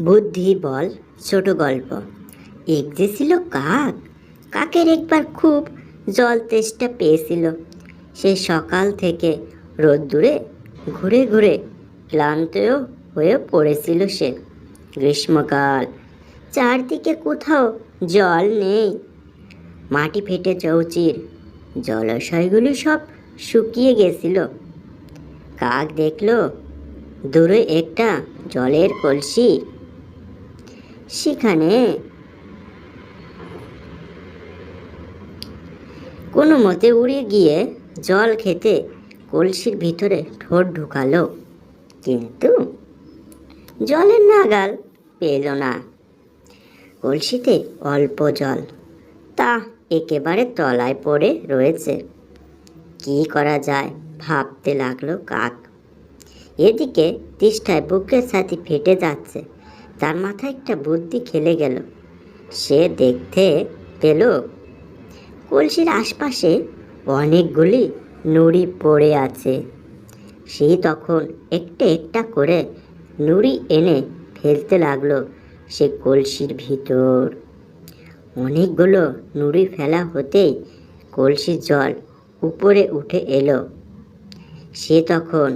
বুদ্ধি বল, ছোট গল্প। এক যে ছিল কাক। কাকের একবার খুব জল তেষ্টা পেয়েছিল। সে সকাল থেকে রোদ্দুরে ঘুরে ঘুরে ক্লান্তও হয়ে পড়েছিল সে। গ্রীষ্মকাল, চারদিকে কোথাও জল নেই। মাটি ফেটে চৌচির জলাশয়গুলি সব শুকিয়ে গেছিল। কাক দেখল, দূরে একটা জলের কলসি। সেখানে কোনো মতে উড়ে গিয়ে জল খেতে কলসির ভিতরে ঠোঁট ঢুকালো। কিন্তু জলের নাগাল পেল না। কলসিতে অল্প জল, তা একেবারে তলায় পড়ে রয়েছে। কি করা যায় ভাবতে লাগল কাক। এদিকে তিষ্ঠায় বুকের সাথে ফেটে যাচ্ছে। তার মাথায় একটা বুদ্ধি খেলে গেল। সে দেখতে পেল কলসির আশপাশে অনেকগুলি নুড়ি পড়ে আছে। সে তখন একটা একটা করে নুড়ি এনে ফেলতে লাগল সে কলসির ভিতর। অনেকগুলো নুড়ি ফেলা হতেই কলসির জল উপরে উঠে এলো। সে তখন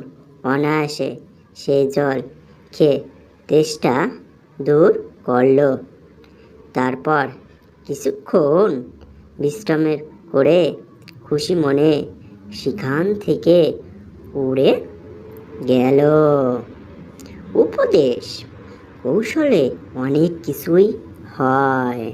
অনায়াসে সেই জল খেয়ে তেষ্টা দূর করল। তারপর কিছুক্ষণ বিশ্রামের করে খুশি মনে সেখান থেকে উড়ে গেল। উপদেশ কৌশলে অনেক কিছুই হয়।